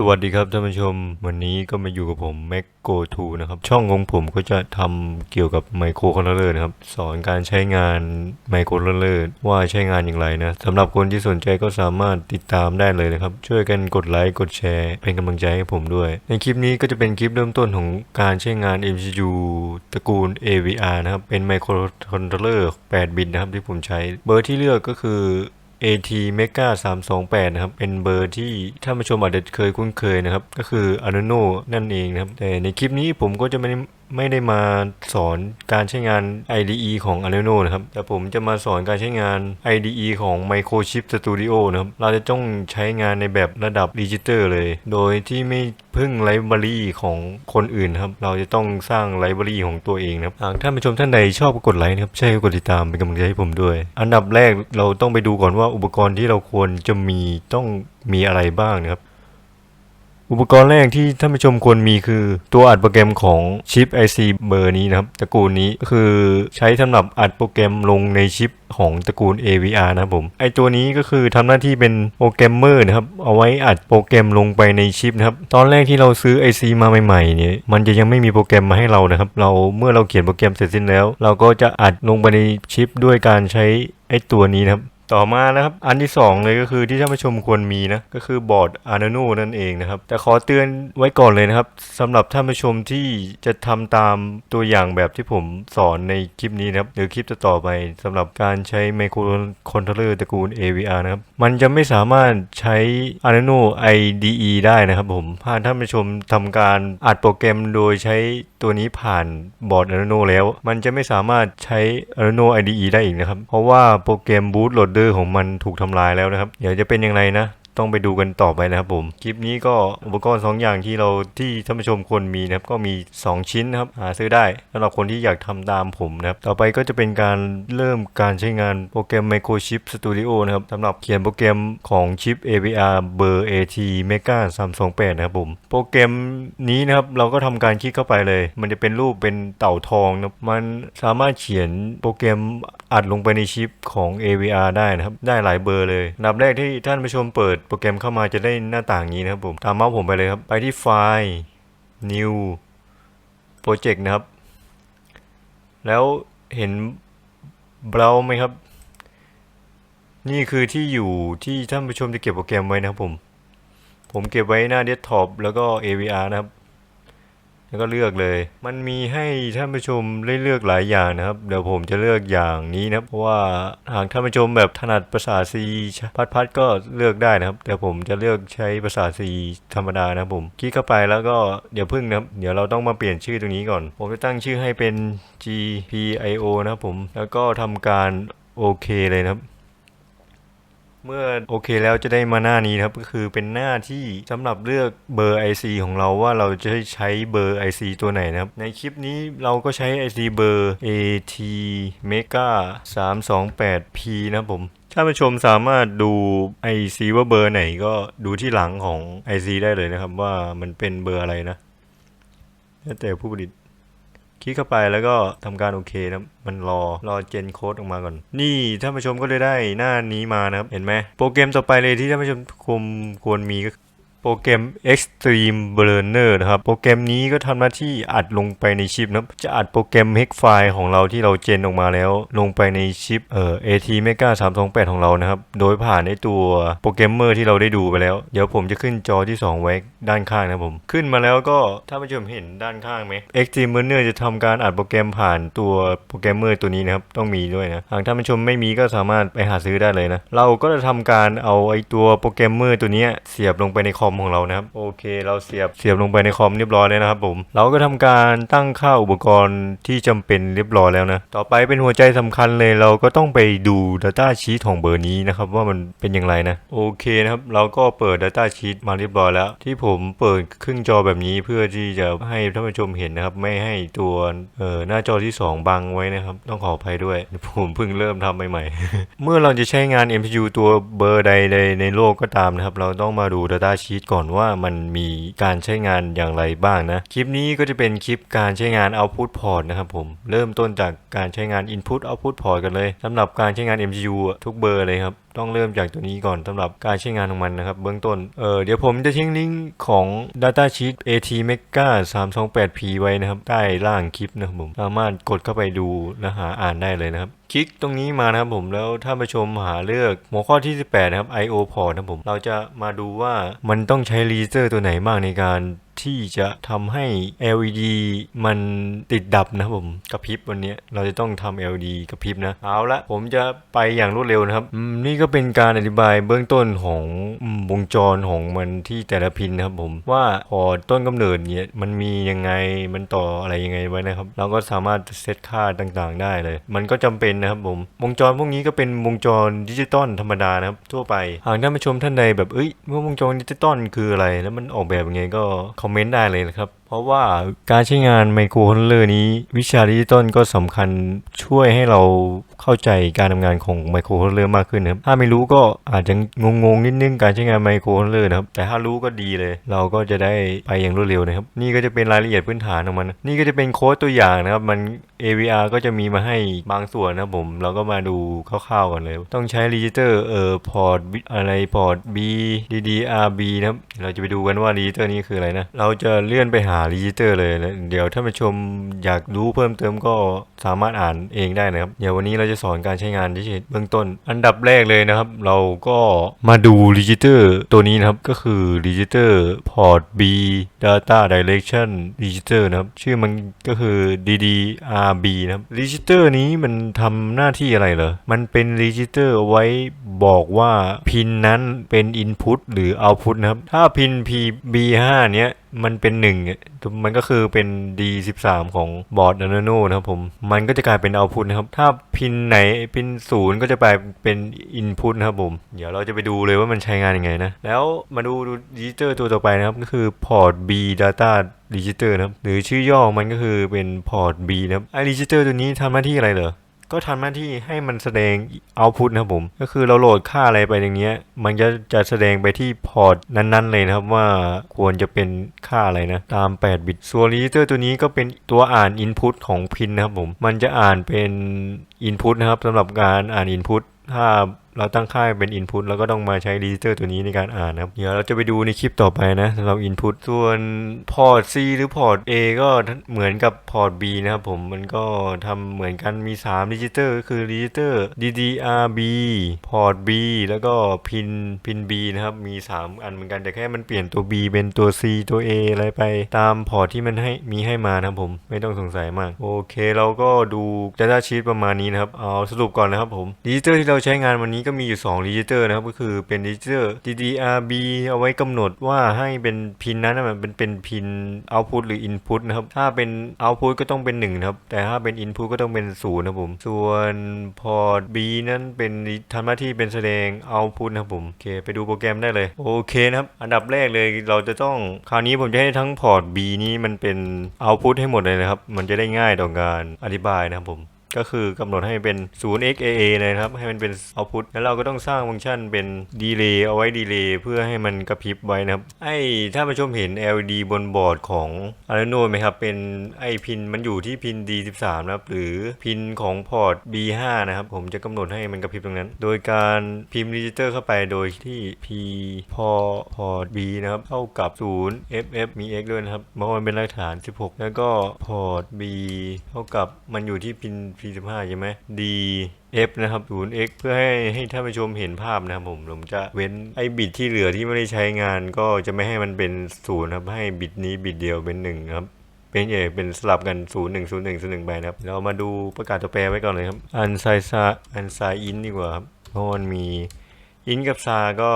สวัสดีครับท่านผู้ชม วันนี้ก็มาอยู่กับผม Mac Go To นะครับ ช่องของผมก็จะทำเกี่ยวกับไมโครคอนโทรลเลอร์นะครับ สอนการใช้งานไมโครคอนโทรลเลอร์ว่าใช้งานอย่างไรนะสำหรับคนที่สนใจก็สามารถติดตามได้เลยนะครับ ช่วยกันกดไลค์กดแชร์เป็นกำลังใจให้ผมด้วย ในคลิปนี้ก็จะเป็นคลิปเริ่มต้นของการใช้งาน MCU ตระกูล AVR นะครับ เป็นไมโครคอนโทรลเลอร์8บิตนะครับที่ผมใช้ เบอร์ที่เลือกก็คือ AT Mega 328 นะครับ เป็นเบอร์ที่ท่านผู้ชมอาจจะเคยคุ้นเคยนะครับ ก็คือ Arduino นั่นเองนะครับ แต่ในคลิปนี้ผมก็จะไม่ ไม่ได้มาสอนการใช้งาน IDE ของ Arduino นะครับ แต่ผมจะมาสอนการใช้งาน IDE ของ Microchip Studio นะครับ เราจะต้องใช้งานในแบบระดับดิจิตอลเลย โดยที่ไม่พึ่งไลบรารีของคนอื่นครับ เราจะต้องสร้างไลบรารีของตัวเองนะครับหากท่านผู้ชมท่านใดชอบก็กดไลค์นะครับ ใช่กดติดตามเป็นกำลังใจให้ผมด้วย อันดับแรกเราต้องไปดูก่อนว่าอุปกรณ์ที่เราควรจะมีต้องมีอะไรบ้างนะครับ อุปกรณ์แรกที่ท่านผู้ชมควรมีคือตัวอัดโปรแกรมของชิป IC เบอร์นี้นะครับ ตระกูลนี้คือใช้สำหรับอัดโปรแกรมลงในชิปของตระกูล AVR นะครับผม ไอตัวนี้ก็คือทำหน้าที่เป็นโปรแกรมเมอร์นะครับ เอาไว้อัดโปรแกรมลงไปในชิปนะครับ ตอนแรกที่เราซื้อ IC มาใหม่ๆเนี่ย มันจะยังไม่มีโปรแกรมมาให้เรานะครับ เราเมื่อเราเขียนโปรแกรมเสร็จสิ้นแล้ว เราก็จะอัดลงไปในชิปด้วยการใช้ไอตัวนี้นะครับ ต่อมานะครับ อันที่ 2 เลยก็คือที่ท่านผู้ชมควรมีนะ ก็คือบอร์ด Arduino นั่นเองนะครับ แต่ขอเตือนไว้ก่อนเลยนะครับสำหรับท่านผู้ชมที่จะทำตามตัวอย่างแบบที่ผมสอนในคลิปนี้นะครับ หรือคลิปต่อไปสำหรับการใช้ไมโครคอนโทรลเลอร์ตระกูล AVR นะครับ มันจะไม่สามารถใช้ Arduino IDE ได้นะครับผมถ้าท่านผู้ชมทำการอัดโปรแกรมโดยใช้ตัวนี้ผ่านบอร์ด Arduino แล้ว มันจะไม่สามารถใช้ Arduino IDE ได้อีกนะครับ เพราะว่าโปรแกรมเดอร์ของมันถูกทำลายแล้วนะครับ เดี๋ยวจะเป็นอย่างไรนะ ต้องไปดูกันต่อไปนะครับผมคลิปนี้ก็อุปกรณ์ 2 อย่างที่เราที่ท่านผู้ชมควรมีนะครับก็มี 2 ชิ้นนะครับหาซื้อได้สำหรับคนที่อยากทำตามผมนะครับต่อไปก็จะเป็นการเริ่มการใช้งานโปรแกรม Microchip Studio นะครับสำหรับเขียนโปรแกรมของชิป AVR เบอร์ AT Mega 328นะครับผมโปรแกรมนี้นะครับเราก็ทำการคลิกเข้าไปเลย มันจะเป็นรูปเป็นเต่าทองนะมันสามารถเขียนโปรแกรมอัดลงไปในชิปของ AVR ได้นะครับได้หลายเบอร์เลยนับแรกที่ท่านผู้ชมเปิดโปรแกรมเข้ามาจะได้หน้าต่างนี้นะครับผม ตามเมาส์ผมไปเลยครับ ไปที่ไฟล์ New Project นะครับ แล้วเห็นเบราว์ไหมครับ นี่คือที่อยู่ที่ท่านผู้ชมจะเก็บโปรแกรมไว้นะครับผม ผมเก็บไว้หน้าเดสก์ท็อปแล้วก็ AVR นะครับ แล้วก็เลือกเลย มันมีให้ท่านผู้ชมได้เลือกหลายอย่างนะครับ เดี๋ยวผมจะเลือกอย่างนี้นะเพราะว่าหากท่านผู้ชมแบบถนัดภาษา C พัดพัดก็เลือกได้นะครับ แต่ผมจะเลือกใช้ภาษา C ธรรมดานะผมคลิกเข้าไปแล้วก็เดี๋ยวพึ่งนะครับ เดี๋ยวเราต้องมาเปลี่ยนชื่อตรงนี้ก่อน ผมจะตั้งชื่อให้เป็น GPIO นะครับผม แล้วก็ทำการโอเคเลยนะครับ เมื่อโอเคแล้วจะได้มาหน้านี้ครับก็คือเป็นหน้าที่สำหรับเลือกเบอร์ IC ของเราว่าเราจะใช้เบอร์ IC ตัวไหนนะครับ ในคลิปนี้เราก็ใช้ IC เบอร์ AT Mega 328P นะผมท่านผู้ชมสามารถดู IC ว่าเบอร์ไหนก็ดูที่หลังของ IC ได้เลยนะครับว่ามันเป็นเบอร์อะไรนะแต่ผู้ผลิต ลิกเข้าไปแล้วก็ทำการโอเคนะมันรอรอเจนโค้ดออกมาก่อน นี่ท่านผู้ชมก็เลยได้หน้านี้มานะครับ เห็นไหมโปรแกรมต่อไปเลยที่ท่านผู้ชมควรควรมีก็ โปรแกรม Extreme Burner นะครับ โปรแกรมนี้ก็ทำหน้าที่อัดลงไปในชิปนะจะอัดโปรแกรม hex ไฟล์ของเราที่เราเจนออกมาแล้ว ลงไปในชิปเอ่อ AT Mega 328 ของเรานะครับ โดยผ่านในตัวโปรแกรมเมอร์ที่เราได้ดูไปแล้ว เดี๋ยวผมจะขึ้นจอที่ 2 ไว้ด้านข้างนะผม ขึ้นมาแล้วก็ถ้านผู้ชมเห็นด้านข้างไหม Extreme Burner จะทำการอัดโปรแกรมผ่านตัวโปรแกรมเมอร์ตัวนี้นะครับ ต้องมีด้วยนะ หากท่านผู้ชมไม่มีก็สามารถไปหาซื้อได้เลยนะ เราก็จะทำการเอาไอตัวโปรแกรมเมอร์ตัวนี้เสียบลงไปในคอมของเรานะครับโอเค เราเสียบเสียบลงไปในคอมเรียบร้อยแล้วนะครับผมเราก็ทำการตั้งค่าอุปกรณ์ที่จำเป็นเรียบร้อยแล้วนะต่อไปเป็นหัวใจสำคัญเลยเราก็ต้องไปดู Data Sheet ของเบอร์นี้นะครับว่ามันเป็นอย่างไรนะโอเคนะครับเราก็เปิด Data Sheet มาเรียบร้อยแล้ว ที่ผมเปิดครึ่งจอแบบนี้เพื่อที่จะให้ท่านผู้ชมเห็นนะครับไม่ให้ตัวเอ่อหน้าจอที่ 2 บังไว้นะครับ ต้องขออภัยด้วย ผมเพิ่งเริ่มทำใหม่ๆ เมื่อเราจะใช้งาน MCU ตัวเบอร์ใดในในโลกก็ตามนะครับ เราต้องมาดู Data Sheet ดก่อนว่ามันมีการใช้งานอย่างไรบ้างนะ คลิปนี้ก็จะเป็นคลิปการใช้งาน Output Port นะครับผม เริ่มต้นจากการใช้งาน Input Output Port กันเลยสำหรับการใช้งาน MCU ทุกเบอร์เลยครับ ต้องเริ่มจากตัวนี้ก่อนสำหรับการใช้งานของมันนะครับ เบื้องต้น เออเดี๋ยวผมจะทิ้งลิงก์ของ Datasheet AT Mega 328P ไว้นะครับ ใต้ล่างคลิปนะครับผม สามารถกดเข้าไปดูและหาอ่านได้เลยนะครับ คลิกตรงนี้มานะครับผมแล้วถ้าผู้ชมหาเลือกหัวข้อที่ 18 นะครับ IO port นะครับผม เราจะมาดูว่ามันต้องใช้รีเจอร์ตัวไหนบ้างในการ ที่จะทำให้ LED มันติดดับนะครับผมกระพริบวันนี้เราจะต้องทำ LED กระพริบนะเอาละผมจะไปอย่างรวดเร็วนะครับนี่ก็เป็นการอธิบายเบื้องต้นของวงจรของมันที่แต่ละพินนะครับผมว่าพอต้นกำเนิดเนี่ยมันมียังไงมันต่ออะไรยังไงไว้นะครับ เราก็สามารถเซตค่าต่างๆ ได้เลย มันก็จำเป็นนะครับผมวงจรพวกนี้ก็เป็นวงจรดิจิตอลธรรมดานะครับทั่วไปหากท่านผู้ชมท่านใดแบบเอ้ยว่าวงจรดิจิตอลคืออะไร แล้วมันออกแบบยังไงก็คอมคอมเมนต์ได้เลยนะครับ เพราะว่าการใช้งานไมโครคอนโทรลเลอร์นี้ วิชาดิจิตอลก็สำคัญช่วยให้เราเข้าใจการทำงานของไมโครคอนโทรลเลอร์มากขึ้นนะครับ ถ้าไม่รู้ก็อาจจะงงๆนิดนึงการใช้งานไมโครคอนโทรลเลอร์นะครับ แต่ถ้ารู้ก็ดีเลย เราก็จะได้ไปอย่างรวดเร็วนะครับ นี่ก็จะเป็นรายละเอียดพื้นฐานของมัน นี่ก็จะเป็นโค้ดตัวอย่างนะครับ มัน AVR ก็จะมีมาให้บางส่วนนะครับผม เราก็มาดูคร่าวๆกันเลย ต้องใช้รีจิเตอร์เอ่อพอร์ตอะไรพอร์ต B DDRB นะครับ เราจะไปดูกันว่ารีจิเตอร์นี้คืออะไรนะ เราจะเลื่อนไปหารีจิสเตอร์เลยเดี๋ยวถ้าผู้ชมอยากรู้เพิ่มเติมก็สามารถอ่านเองได้นะครับ เดี๋ยววันนี้เราจะสอนการใช้งานที่เบื้องต้น อันดับแรกเลยนะครับ เราก็มาดูรีจิสเตอร์ตัวนี้นะครับก็คือรีจิสเตอร์พอร์ต B Data Direction Register นะครับ ชื่อมันก็คือ DDRB นะครับ Register นี้มันทำหน้าที่อะไรเหรอ มันเป็น Register เอาไว้บอกว่าพินนั้นเป็น Input หรือ Output นะครับ ถ้าพิน PB5 เนี้ยมันเป็นหนึ่งอะมันก็คือเป็น D13 ของบอร์ด Arduino นะครับผม มันก็จะกลายเป็น output นะครับ ถ้าพินไหนพินศูนย์ก็จะไปเป็น input นะครับผม เดี๋ยวเราจะไปดูเลยว่ามันใช้งานยังไงนะ แล้วมาดูดู register ตัวต่อไปนะครับ ก็คือ port B data register นะครับ หรือชื่อย่อมันก็คือเป็น port B นะครับไอ้ register ตัวนี้ทำหน้าที่อะไรเหรอ ก็ทำหน้าที่ให้มันแสดงเอาพุทนะครับผม ก็คือเราโหลดค่าอะไรไปอย่างเงี้ย มันจะจะแสดงไปที่พอร์ตนั้นๆเลยนะครับว่าควรจะเป็นค่าอะไรนะ ตาม 8 บิตส่วนรีเซเตอร์ตัวนี้ก็เป็นตัวอ่าน input ของพินนะครับผม มันจะอ่านเป็น input นะครับสำหรับการอ่าน input ถ้า เราตั้งค่าเป็น input เราก็ต้องมาใช้ register ตัวนี้ในการอ่านนะครับ เดี๋ยวเราจะไปดูในคลิปต่อไปนะสำหรับ input ส่วนพอร์ต C หรือพอร์ต A ก็เหมือนกับพอร์ต B นะครับผมมันก็ทำเหมือนกันมี3 register ก็คือ register DDRB พอร์ต B แล้วก็พินพิน B นะครับมี 3 อันเหมือนกันแต่แค่มันเปลี่ยนตัว B เป็นตัว C ตัว A อะไรไปตามพอร์ตที่มันให้มีให้มานะครับผมไม่ต้องสงสัยมากโอเคเราก็ดู data sheet ประมาณนี้นะครับเอาสรุปก่อนนะครับผม register ที่เราใช้งานวันนี้ก็มีอยู่ 2 register นะครับ ก็คือเป็น register DDRB เอาไว้กำหนดว่าให้เป็นพินนั้นนะมันเป็นเป็นพิน output หรือ input นะครับ ถ้าเป็น output ก็ต้องเป็น1นะครับ แต่ถ้าเป็น input ก็ต้องเป็น0นะครับผม ส่วน port B นั้นเป็นทำหน้าที่เป็นแสดง output นะครับผม โอเค ไปดูโปรแกรมได้เลย โอเคนะครับ อันดับแรกเลยเราจะต้องคราวนี้ผมจะให้ทั้ง port B นี้มันเป็น output ให้หมดเลยนะครับ มันจะได้ง่ายต่อการอธิบายนะครับผม ก็คือกำหนดให้เป็น 0xAA นะครับ ให้มันเป็น output แล้วเราก็ต้องสร้างฟังก์ชันเป็น delay เอาไว้ delay เพื่อให้มันกระพริบไว้นะครับ ไอ้ถ้าผู้ชมเห็น LED บนบอร์ดของ Arduino ไหมครับ เป็นไอ้พินมันอยู่ที่พิน D13 นะครับ หรือพินของพอร์ต B5 นะครับ ผมจะกำหนดให้มันกระพริบตรงนั้น โดยการพิมพ์รีจิสเตอร์เข้าไปโดยที่ P พอพอร์ต B นะครับ เท่ากับ 0 FF มี X ด้วยนะครับเพราะมันเป็นรากฐาน 16 แล้วก็พอร์ต B เท่ากับมันอยู่ที่พิน P15 ใช่ไหม D F นะครับ 0x เพื่อให้ให้ท่านผู้ชมเห็นภาพนะครับผม ผมจะเว้นไอ้บิตที่เหลือที่ไม่ได้ใช้งาน ก็จะไม่ให้มันเป็นศูนย์ครับ ให้บิตนี้บิตเดียวเป็นหนึ่งครับเป็นเอเป็นสลับกัน 0 1 0 1 0 1ไปนะครับ เรามาดูประกาศตัวแปรไว้ก่อนเลยครับ อันไซซาอันไซอินดีกว่าครับ เพราะมันมีอินกับซาก็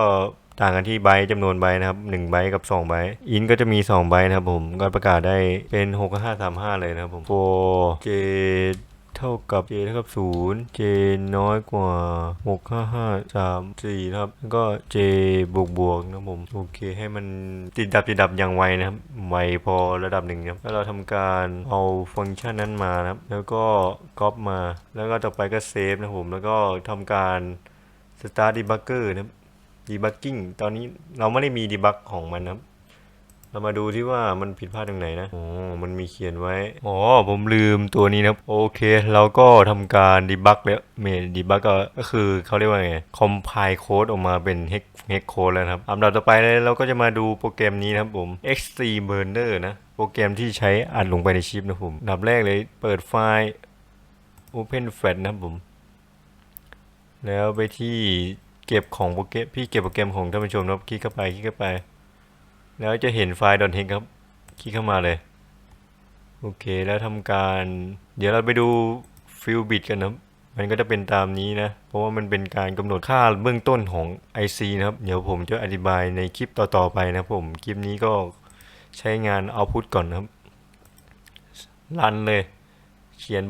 ต่างกันที่ไบต์จำนวนไบต์นะครับ1ไบต์กับ2ไบต์อินก็จะมี2ไบต์นะครับผมก็ประกาศได้เป็น 6 5 3 5 เลยนะครับผม for j ท่ากับ j เท่ากับ 0 j น้อยกว่า 6 5 5 3 4ครับแล้วก็ j บวกบวกนะผมโอเคให้มันติดดับติดดับอย่างไวนะครับไวพอระดับหนึ่งครับแล้วเราทำการเอาฟังก์ชันนั้นมานะครับ แล้วก็ก๊อปมา แล้วก็ต่อไปก็เซฟนะผมแล้วก็ทำการ start debugger นะครับ debugging ตอนนี้เราไม่ได้มี debug ของมันนะครับ เรามาดูที่ว่ามันผิดพลาดตรงไหนนะ อ๋อ มันมีเขียนไว้ อ๋อ ผมลืมตัวนี้นะครับ โอเค เราก็ทำการดีบักแล้วเมนดีบักก็ก็คือเขาเรียกว่าไง คอมไพล์โค้ดออกมาเป็นเฮกเฮกโค้ดแล้วครับอันดับต่อไปเลยเราก็จะมาดูโปรแกรมนี้นะครับผม XC Burner นะ โปรแกรมที่ใช้อัดลงไปในชิปนะผมอันดับแรกเลย เปิดไฟล์ Open Flash นะครับผม แล้วไปที่เก็บของโปรแกรมพี่เก็บโปรแกรมของท่านผู้ชมนะครับคลิกเข้าไปคลิกเข้าไป แล้วจะเห็นไฟล์ .hex ครับ คลิกเข้ามาเลย โอเค แล้วทำการ เดี๋ยวเราไปดูฟิลบิตกันนะมันก็จะเป็นตามนี้นะ เพราะว่ามันเป็นการกำหนดค่าเบื้องต้นของ IC นะครับ เดี๋ยวผมจะอธิบายในคลิปต่อๆไปนะผม คลิปนี้ก็ใช้งาน output ก่อนนะครับ รันเลย เขียน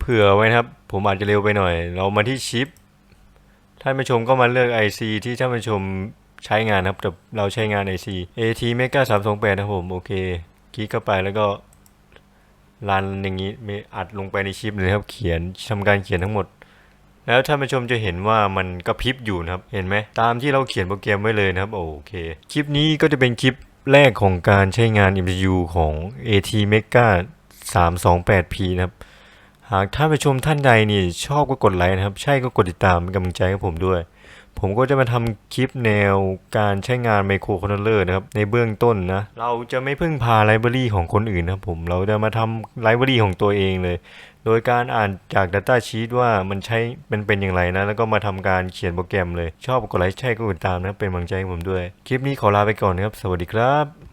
เผื่อไว้นะครับ ผมอาจจะเร็วไปหน่อย เรามาที่ชิป ท่านผู้ชมก็มาเลือก IC ที่ท่านผู้ชม ใช้งานครับแต่เราใช้งาน IC AT Mega 328นะครับผมโอเค คลิกเข้าไปแล้วก็รันอย่างนี้มีอัดลงไปในชิปเลยครับเขียนทำการเขียนทั้งหมด แล้วท่านผู้ชมจะเห็นว่ามันกระพริบอยู่นะครับเห็นไหมตามที่เราเขียนโปรแกรมไว้เลยนะครับโอเค คลิปนี้ก็จะเป็นคลิปแรกของการใช้งาน MCU ของ AT Mega 328P นะครับ หากท่านผู้ชมท่านใดนี่ชอบก็กดไลค์นะครับ ใช่ก็กดติดตามเป็นกำลังใจให้ผมด้วย ผมก็จะมาทำคลิปแนวการใช้งานไมโครคอนโทรลเลอร์นะครับ ในเบื้องต้นนะ เราจะไม่พึ่งพาไลบรารีของคนอื่นนะครับผม เราจะมาทำไลบรารีของตัวเองเลย โดยการอ่านจาก Data Sheet ว่ามันใช้มันเป็นอย่างไรนะ แล้วก็มาทำการเขียนโปรแกรมเลย ชอบกดไลค์ใช่ก็กดติดตามนะเป็นกำลังใจให้ผมด้วย คลิปนี้ขอลาไปก่อนนะครับ สวัสดีครับ